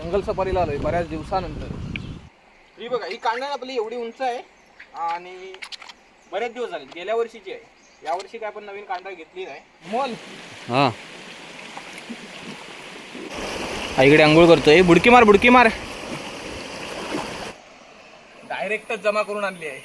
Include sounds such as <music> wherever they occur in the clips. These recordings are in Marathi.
जंगल सफारीला आलोय बऱ्याच दिवसानंतर. ही बघा ही कांडण आपली एवढी उंच आहे आणि बरेच दिवस झाले गेल्या वर्षीची आहे. यावर्षी काय आपण नवीन कांडा घेतली नाही. मोल. हा. इकडे आंघोळ करतोय. बुडकी मार बुडकी मार. डायरेक्टच जमा करून आणली आहे.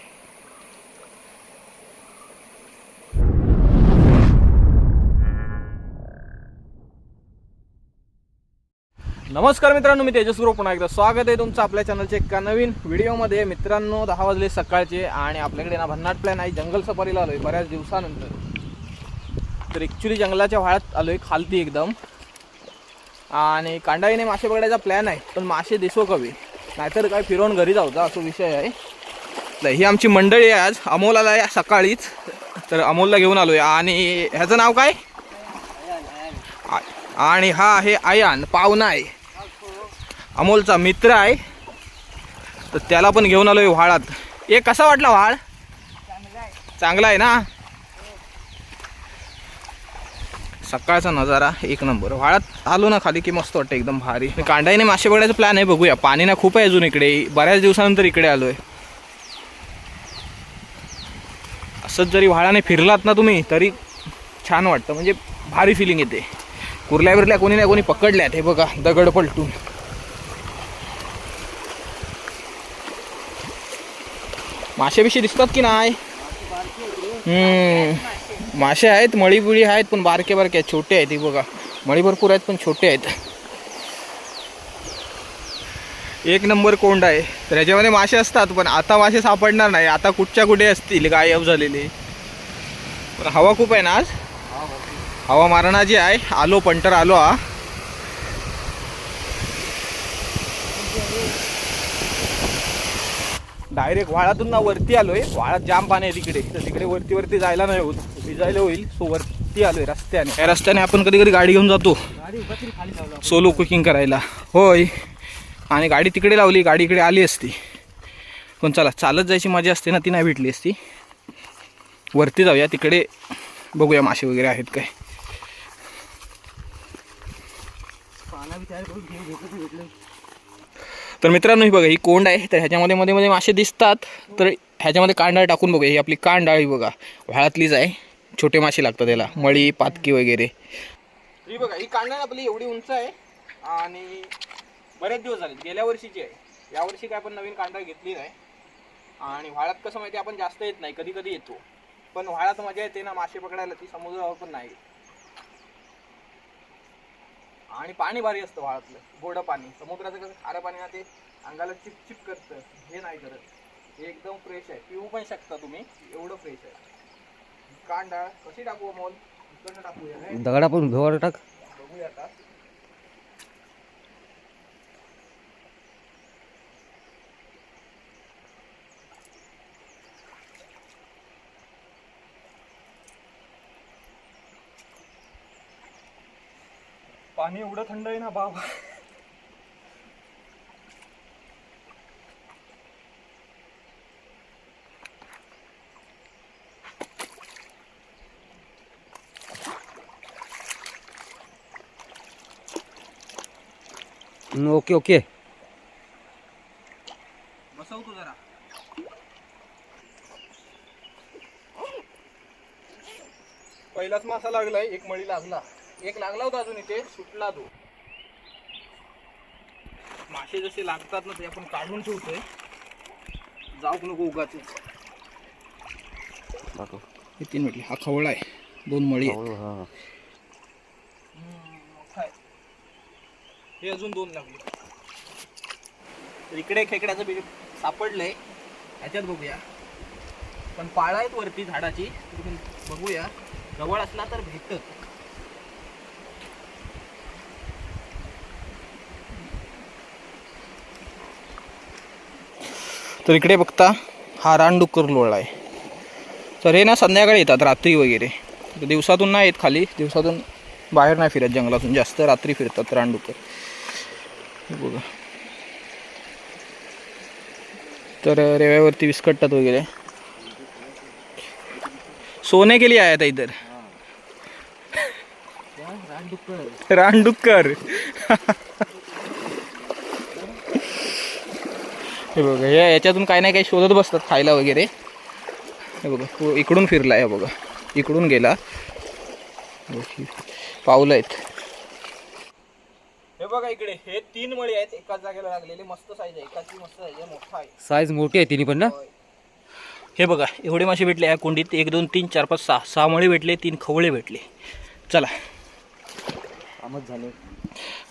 नमस्कार मित्रांनो मी तेजस गुरु पुन्हा एकदा स्वागत आहे तुमचं आपल्या चॅनलच्या एका नवीन व्हिडिओमध्ये. मित्रांनो दहा वाजले सकाळचे आणि आपल्याकडे ना भन्नाट प्लॅन आहे. जंगल सफारीला आलोय बऱ्याच दिवसानंतर. तर ॲक्च्युली जंगलाच्या वाळात आलोय खालती एकदम. आणि कांडाईने मासे पकडायचा प्लॅन आहे पण मासे दिसो कवी नाहीतर काय फिरवून घरी जाऊ असा विषय आहे. तर ही आमची मंडळी आहे आज. अमोल आला आहे सकाळीच. तर अमोलला घेऊन आलोय. आणि ह्याचं नाव काय? आणि हा आहे आयान पाहुणा आहे. अमोलचा मित्र आहे. तर त्याला पण घेऊन आलोय व्हाळात. ए कसा वाटला व्हाळ? चांगला आहे ना? सकाळचा नजारा एक नंबर. व्हाळात आलो ना खाली की मस्त वाटतं एकदम भारी. कांडाईने मासे पकडायचा प्लॅन आहे बघूया. पाणी ना खूप आहे अजून इकडे. बऱ्याच दिवसानंतर इकडे आलोय. असंच जरी व्हाळाने फिरलात ना तुम्ही तरी छान वाटतं. म्हणजे भारी फिलिंग येते. कुर्ल्या बिरल्या कोणी ना कोणी पकडल्यात हे बघा दगड पलटून. मासे बिशे दिसतात की नाही? हम्म. मासे आहेत मळी बिळी आहेत पण बारके बारके आहेत छोटे आहेत बघा. मळी भरपूर आहेत पण छोटे आहेत. एक नंबर कोंड आहे. तर याच्यामध्ये मासे असतात पण आता मासे सापडणार नाही. आता कुठच्या कुठे असतील गायब झालेले. पण हवा खूप आहे ना आज? हवा मारणा जी आहे. आलो पंटर आलो हा. डायरेक्ट वाळातून ना वरती आलोय. वाळात जाम पाणी आहे तिकडे. तर तिकडे वरती वरती जायला नाही होत. भिजायला होईल. सो वरती आलोय रस्त्याने. या रस्त्याने आपण कधी कधी गाडी घेऊन जातो. सोलो कुकिंग करायला. होय. आणि गाडी तिकडे लावली. गाडी इकडे आली असती. पण चला चालत जायची मजा असते ना ती नाही भेटली असती. वरती जाऊया. तिकडे बघूया मासे वगैरे आहेत काय. तर मित्रांनो ही बघा ही कोंड आहे. तर ह्याच्यामध्ये मध्ये मध्ये मासे दिसतात. तर ह्याच्यामध्ये कांडाळ टाकून बघा ही आपली कांडाळी बघा. व्हाळातलीच आहे. छोटे मासे लागतात त्याला मळी पातकी वगैरे. ही बघा ही कांडाळ आपली एवढी उंच आहे. आणि बरेच दिवस झाले गेल्या वर्षीची आहे. यावर्षी काय आपण नवीन कांडाळ घेतली नाही. आणि व्हाळात कसं माहिती आपण जास्त येत नाही. कधी कधी येतो. पण व्हाळात मजा येते ना मासे पकडायला. ती समुद्रावर पण नाही. आणि पाणी भारी असतं व्हाळातलं गोड पाणी. समुद्राचं कसं खारं पाणी ना ते अंगाला चिप चिप करतं. हे नाही करत. हे एकदम फ्रेश आहे. पिऊ पण शकता तुम्ही. एवढं फ्रेश आहे. कांदा कशी टाकू मोल इकडनं टाकूया. काय? दगडा पण टाक. बघूया आता. पाणी एवढं थंड आहे ना बाबा. Okay okay. बसव तू जरा. पहिलाच मासा लागलाय एक मळी लागला. एक लागला होता अजून इथे सुटला तो. मासे जसे लागतात ना ते आपण काढून ठेवतोय. जाऊ नको उगाच. हे तीन म्हटले हा खवळा आहे. दोन मळी. हा. आहे. हे अजून दोन लागले. तर इकडे खेकड्याचं बीज सापडलंय. ह्याच्यात बघूया. पण पाळा आहेत वरती झाडाची. बघूया. जवळ असला तर भेटत. तर इकडे बघता हा रानडुक्कर लोळा आहे. तर हे ना संध्याकाळी येतात रात्री वगैरे. तर दिवसातून नाही येत खाली दिवसातून बाहेर नाही फिरत जंगलातून. जास्त रात्री फिरतात रानडुक्कर. बघा. तर रेव्यावरती विस्कटतात वगैरे. सोने के लिए आया था इधर रानडुक्कर. <laughs> हे बघा हे याच्यातून काही नाही काही शोधत बसतात खायला वगैरे. हे बघा तो इकडून फिरला आहे बघा. इकडून गेला. पावलं आहेत. हे बघा इकडे हे तीन मळी आहेत. एकाच जागेला लागलेले मस्त साईज आहे. एकाची मस्त साईज आहे मोठा आहे. साईज मोठी आहे तिन्ही पण ना? हे बघा एवढे मासे भेटले या कोंडीत. एक दोन तीन चार पाच सहा. सहा मळी भेटले तीन खवळे भेटले. चला. कामच झाले.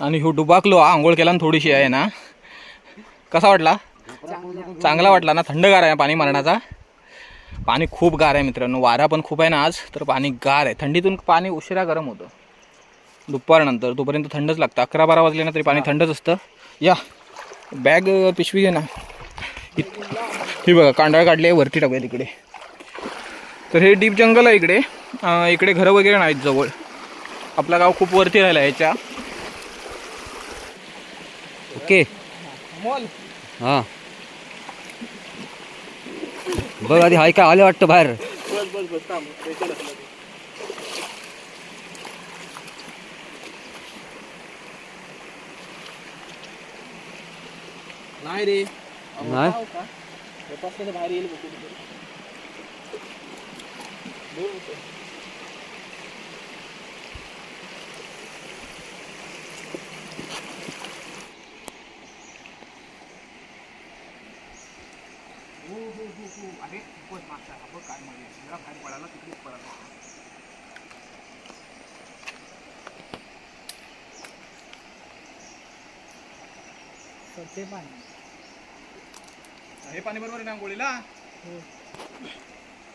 आणि ह्यो डुबाकलो हा आंघोळ केला थोडीशी आहे ना. कसा वाटला? चांगला वाटला ना थंडगार आहे पाणी मारण्याचा पाणी खूप गार आहे मित्रांनो वारा पण खूप आहे ना आज तर पाणी गार आहे. थंडीतून पाणी उशिरा गरम होतं. दुपारनंतर तोपर्यंत थंडच लागतं. अकरा बारा वाजले ना तरी पाणी थंडच असतं. या बॅग पिशवी घे ना. ही बघा कांडाळ काढली वरती टाकूया तिकडे. तर हे डीप जंगल आहे इकडे. इकडे घरं वगैरे नाहीत जवळ. आपलं गाव खूप वरती राहिलं आहे याच्या. ओके. हां. बघ आधी हाय का आले वाटतं बाहेर. नाही रे नाही? काय बाहेर येईल बघू कुठेतरी. दोन मिनिटं. हो हो हो हो अरे खूपच मागचा हा बघ काय मध्ये जरा बाहेर पडायला तिकडेच पडायला हे पाणी बरोबर आहे ना आंघोळीला?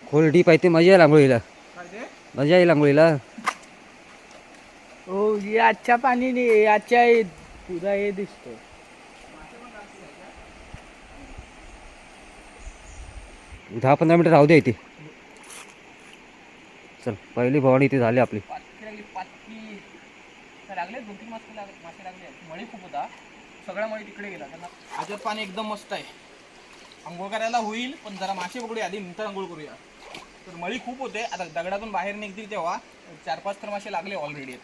खोल डीप आहे ते मजा येईल आंघोळीला. काय ते? मजा येईल आंघोळीला. हो हे आजच्या पाणी नाही आजच्या हे तुझा हे दिसतो दहा पंधरा मिनिटं राहू दे इथे. चल पहिली भवानी इथे झाली आपली. पाचकी लागली पाचकी तर लागले दोन तीन मासे लागले मासे लागले मळी खूप होता सगळा मळी तिकडे गेला त्यांना आजत पाणी एकदम मस्त आहे. आंघोळ करायला होईल पण जरा मासे पकडूया. आधी नंतर आंघोळ करूया. तर मळी खूप होते. आता दगडातून बाहेर निघतील तेव्हा. चार पाच तर मासे लागले ऑलरेडी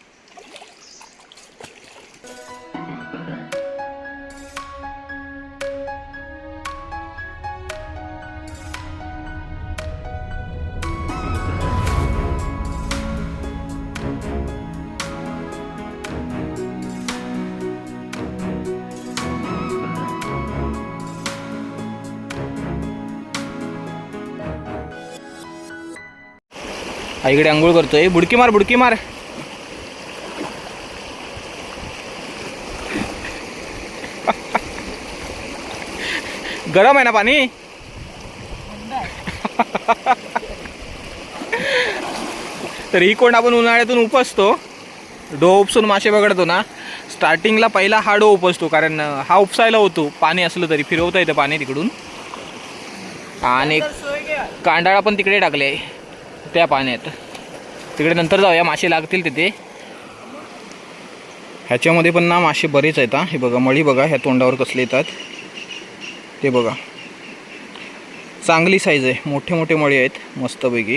इकडे आंघोळ करतोय. बुडकी मार बुडकी मार. गरम आहे ना पाणी? तर ही कोण आपण उन्हाळ्यातून उपसतो. डो उपसून मासे पकडतो ना. स्टार्टिंगला पहिला हा डो उपसतो कारण हा उपसायला होतो. पाणी असलं तरी फिरवता येतं पाणी तिकडून. आणि कांडाळा पण तिकडे टाकले. त्या पाण्यात. तिकडे नंतर जाऊया. मासे लागतील तिथे. ह्याच्यामध्ये पण ना मासे बरेच आहेत हे. बघा मळी बघा ह्या तोंडावर कसले येतात. ते बघा. चांगली साईज आहे. मोठे मोठे मळी आहेत मस्तपैकी.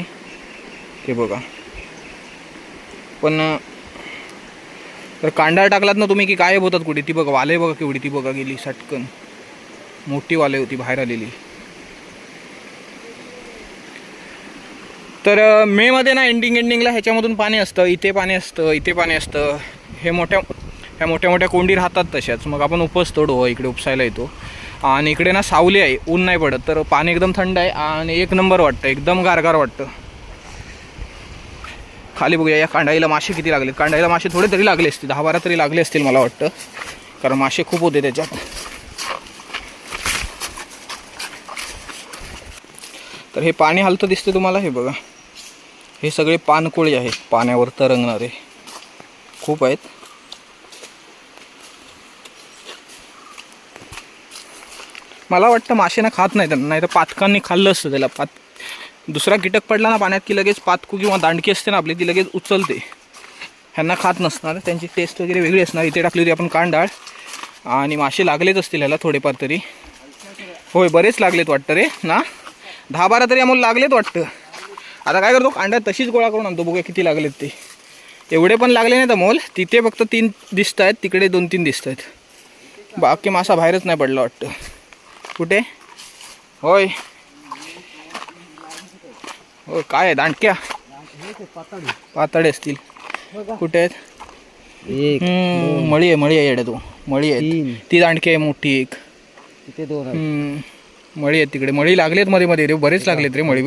ते बघा. पण तर कांडा टाकलात ना तुम्ही की गायब होतात कुठे? ती बघा वाले बघा केवढी ती बघा गेली सटकन. मोठी वाले होती बाहेर आलेली. तर मेमध्ये ना एंडिंग एंडिंगला ह्याच्यामधून पाणी असतं इथे पाणी असतं इथे पाणी असतं. हे मोठ्या ह्या मोठ्या मोठ्या कोंडी राहतात तशाच. मग आपण उपसतो डोह हो, इकडे उपसायला येतो. आणि इकडे ना सावली आहे ऊन नाही पडत. तर पाणी एकदम थंड आहे आणि एक नंबर वाटतं एकदम गारगार वाटतं. खाली बघूया या कांडाईला मासे किती लागले? कांडाईला मासे थोडे तरी लागले असतील दहा बारा तरी लागले असतील मला वाटतं. कारण मासे खूप होते त्याच्यात. तर हे पाणी हलतं दिसते तुम्हाला? हे बघा. हे सगळे पानकोळी आहेत. पाण्यावर तरंगणारे. खूप आहेत. मला वाटतं मासे ना खात नाही त्यांना. नाही तर पातकांनी खाल्लं असतं त्याला. पात दुसरा कीटक पडला ना पाण्यात की लगेच पातकू किंवा दांडकी असते ना आपली ती लगेच उचलते. ह्यांना खात नसणार. त्यांची टेस्ट वगैरे वेगळी असणार. इथे टाकली होती आपण कांडाळ. आणि मासे लागलेच असतील ह्याला थोडेफार तरी. होय बरेच लागलेत वाटतं रे ना? दहा बारा तरी आम्हाला लागलेत वाटतं. आता काय करतो कांड्या तशीच गोळा करून आणतो बघूया किती लागलेत ते. एवढे पण लागले नाहीत अमोल तिथे फक्त तीन दिसत आहेत तिकडे दोन तीन दिसत आहेत बाकी मासा बाहेरच नाही पडला वाटतं. कुठे? होय. हो काय आहे दांडक्या पातळे असतील. कुठे आहेत? मळी आहे मळी आहे येड्या तू. मळी आहे ती दांडकी आहे मोठी एक. तिथे दोन मळी आहेत तिकडे. मळी लागलेत मध्ये मध्ये रे बरेच लागलेत रे मळी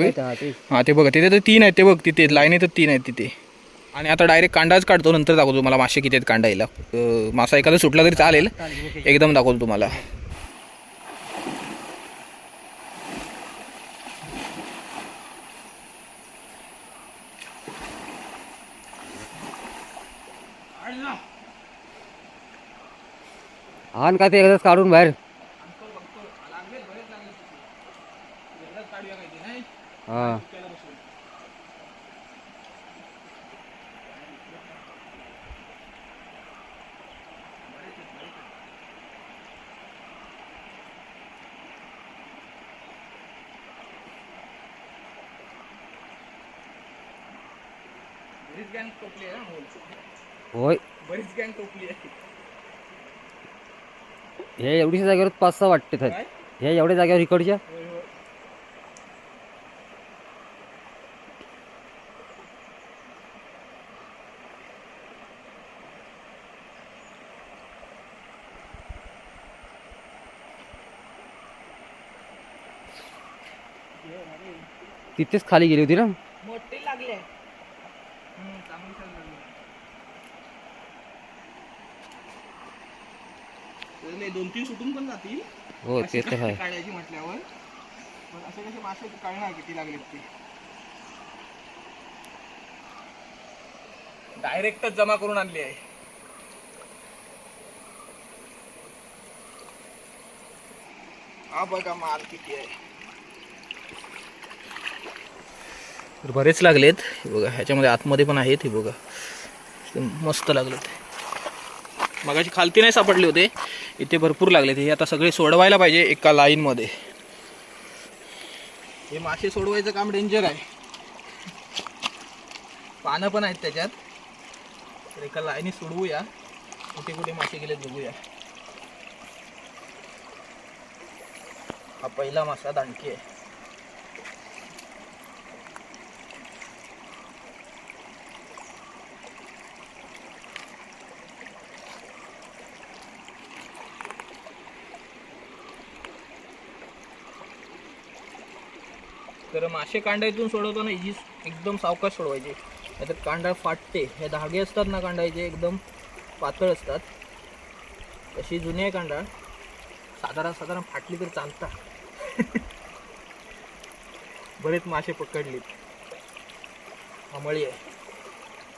हा, ते बघा तिथे तर तीन आहेत ते बघ तिथे लाईनी तर तीन आहेत तिथे. आणि आता डायरेक्ट कांडाच काढतो नंतर दाखवतो तुम्हाला मासे किती आहेत कांडायला. मासा एखादा सुटला तरी चालेल. एकदम दाखवतो तुम्हाला. आण का ते एकदाच काढून बाहेर हा होय. बरीच गँग टोपली आहे. हे एवढीशा जागेवर पाच सहा वाटते? हे एवढ्या जागेवर इकडच्या? तिथेच खाली गेली होती ना? दोन तीन सुटून पण जातील. हो ते तर आहे. काढायची म्हटल्यावर. पण असे कसे मासे कळणार किती लागलेत ते? डायरेक्टच जमा करून आणली आहे. हा बघा माल किती आहे. तर बरेच लागलेत. हे बघा ह्याच्यामध्ये आतमध्ये पण आहेत हे बघा. मस्त लागलेत. मगाची खालती नाही सापडले होते. इथे भरपूर लागलेत. हे आता सगळे सोडवायला पाहिजे एका लाईनमध्ये. हे मासे सोडवायचं काम डेंजर आहे. पानं पण आहेत त्याच्यात. तर एका लाईनी सोडवूया. कुठे कुठे मासे गेलेत बघूया. हा पहिला मासा दांडकी आहे. तर मासे कांडायतून सोडवताना इजी एकदम सावकाश सोडवायचे. नाहीतर कांडा फाटते. हे धागे असतात ना कांडायचे एकदम पातळ असतात. तशी जुनी आहे साधारण साधारण फाटली तर चालता <laughs> बरेच मासे पकडलीत. हा मळी आहे.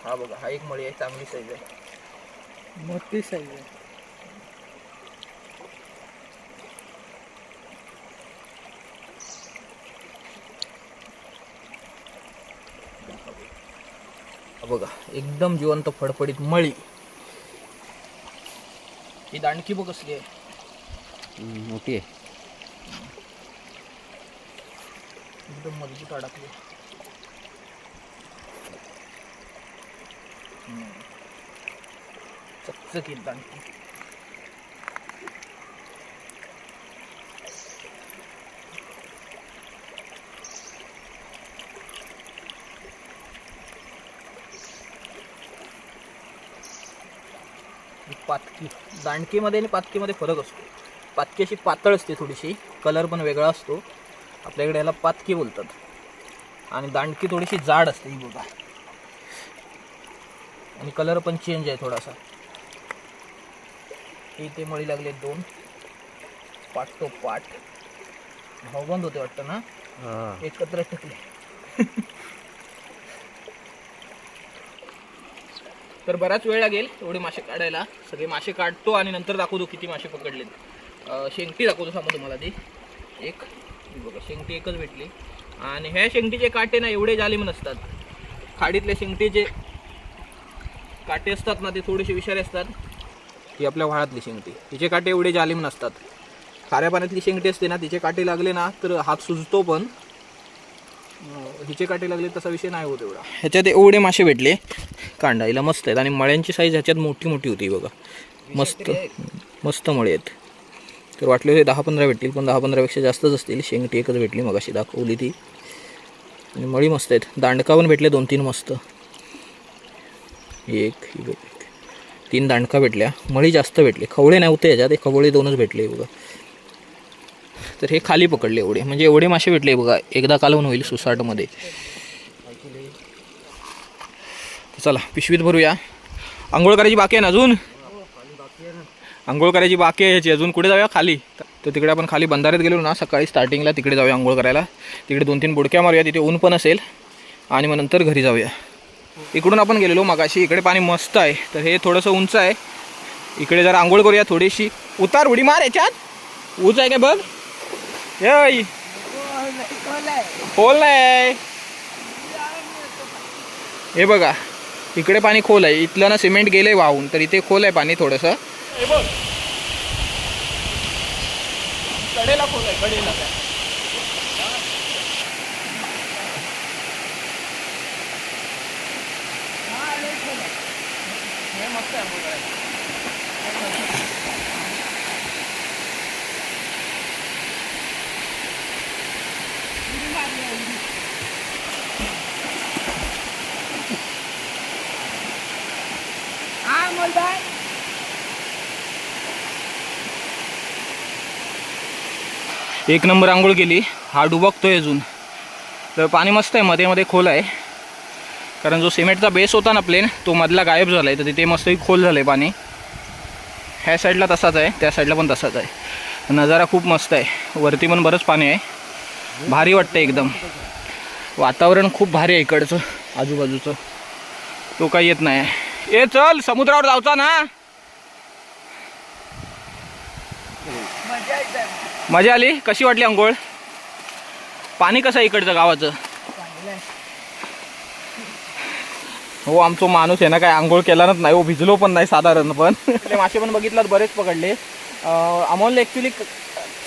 हा बघा हा एक मळी आहे चांगली साईज आहे. मोठी साईज आहे. बघा एकदम जिवंत फडफडीत मळी. ही दांडकी बघ कसली आहे. मोठी आहे. एकदम मजबूत अडकली. हम्म. चकचकीत दांडकी. पातकी. दांडकीमध्ये आणि पातकीमध्ये फरक असतो. पातकी अशी पातळ असते थोडीशी कलर पण वेगळा असतो. आपल्याकडे याला पातकी बोलतात. आणि दांडकी थोडीशी जाड असते ही बघा. आणि कलर पण चेंज आहे थोडासा. हे इथे मळी लागले दोन. पाठ तो पाठ भाऊबंद होते वाटतं ना? हा. एकत्र टिकले. <laughs> तर बराच वेळ लागेल एवढे मासे काढायला. सगळे मासे काढतो आणि नंतर दाखवतो किती मासे पकडलेत. शेंगटी दाखवतो सांगू तुम्हाला ती एक. बघा शेंगटी एकच भेटली. आणि ह्या शेंगटीचे काटे ना एवढे जालिम नसतात. खाडीतल्या शेंगटीचे काटे असतात ना ते थोडेसे विषारी असतात. ही आपल्या व्हाळातली शेंगटी तिचे काटे एवढे जालिम नसतात. खाऱ्या पाण्यातली शेंगटी असते ना तिचे काटे लागले ना तर हात सुजतो पण. हिचे काटे लागले तसा विषय नाही होत एवढा. ह्याच्यात एवढे मासे भेटले. कांडाईला मस्त आहेत. आणि मळ्यांची साईज ह्याच्यात मोठी मोठी होती बघा. मस्त मस्त मळे आहेत. तर वाटले होते दहा पंधरा भेटतील पण दहा पंधरापेक्षा जास्तच असतील. शेंगटी एकच भेटली मग अशी दाखवली ती. आणि मळी मस्त आहेत. दांडका पण भेटले दोन तीन मस्त. एक. तीन दांडका भेटल्या. मळी जास्त भेटले. खवळे नव्हते याच्यात हे खवळे दोनच भेटले बघा. तर हे खाली पकडले एवढे. म्हणजे एवढे मासे भेटले बघा. एकदा कालवून होईल सुसाटमध्ये. चला पिशवीत भरूया. आंघोळ करायची बाकी आहे ना अजून? आंघोळ करायची बाकी आहे ह्याची अजून कुठे जाऊया? खाली. तर तिकडे आपण खाली बंधाऱ्यात गेलो ना सकाळी स्टार्टिंगला तिकडे जाऊया आंघोळ करायला तिकडे दोन तीन बुडक्या मारूया तिथे ऊन पण असेल. आणि मग नंतर घरी जाऊया. इकडून आपण गेलेलो मगाशी. इकडे पाणी मस्त आहे. तर हे थोडंसं उंच आहे. इकडे जरा आंघोळ करूया थोडीशी. उतार उडी मार याच्यात. उंच आहे काय बघ. हे बोल नाही. हे बघा. इकडे पाणी खोल आहे. इथलं ना सिमेंट गेले वाहून तर इथे खोल आहे पाणी थोडंसं. कडेला खोल आहे कडेला हा मोलबाई एक नंबर आंघोळ केली. हा डुबकतोय अजून. तर पाणी मस्त आहे मध्ये मध्ये खोल आहे. कारण जो सिमेंटचा बेस होता ना प्लेन तो मधला गायब झाला आहे तर तिथे मस्तही खोल झालं आहे पाणी. ह्या साईडला तसाच आहे त्या साईडला पण तसाच आहे. नजारा खूप मस्त आहे. वरती पण बरंच पाणी आहे. भारी वाटतं एकदम. वातावरण खूप भारी आहे इकडचं आजूबाजूचं. तो काही येत नाही. ए चल समुद्रावर जायचा ना मजा येते मजा आली? कशी वाटली अंघोळ पाणी कसं आहे इकडचं गावाचं? हो आमचा माणूस आहे ना काय आंघोळ केलाच नाही हो भिजलो पण नाही साधारण पण. ते मासे पण बघितलात बरेच पकडले. अं, अमोल ॲक्च्युली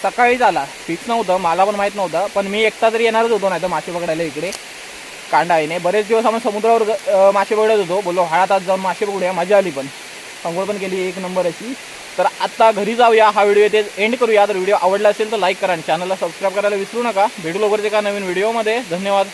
सकाळीच आला फिक्स नव्हतं मला पण माहीत नव्हतं पण मी एकटा तरी येणारच होतो नाही तर मासे पकडायला इकडे. कांडा आहे बरेच दिवस आम्ही समुद्रावर मासे पकडत होतो. बोललो हळात आज जाऊन मासे पकडूया. मजा आली पण. आंघोळ पण केली एक नंबर अशी. तर आत्ता घरी जाऊया हा व्हिडिओ येथे एंड करूया. तर व्हिडिओ आवडला असेल तर लाईक करा आणि चॅनलला सबस्क्राईब करायला विसरू नका. भेटू लवकरच एका नवीन व्हिडिओमध्ये धन्यवाद.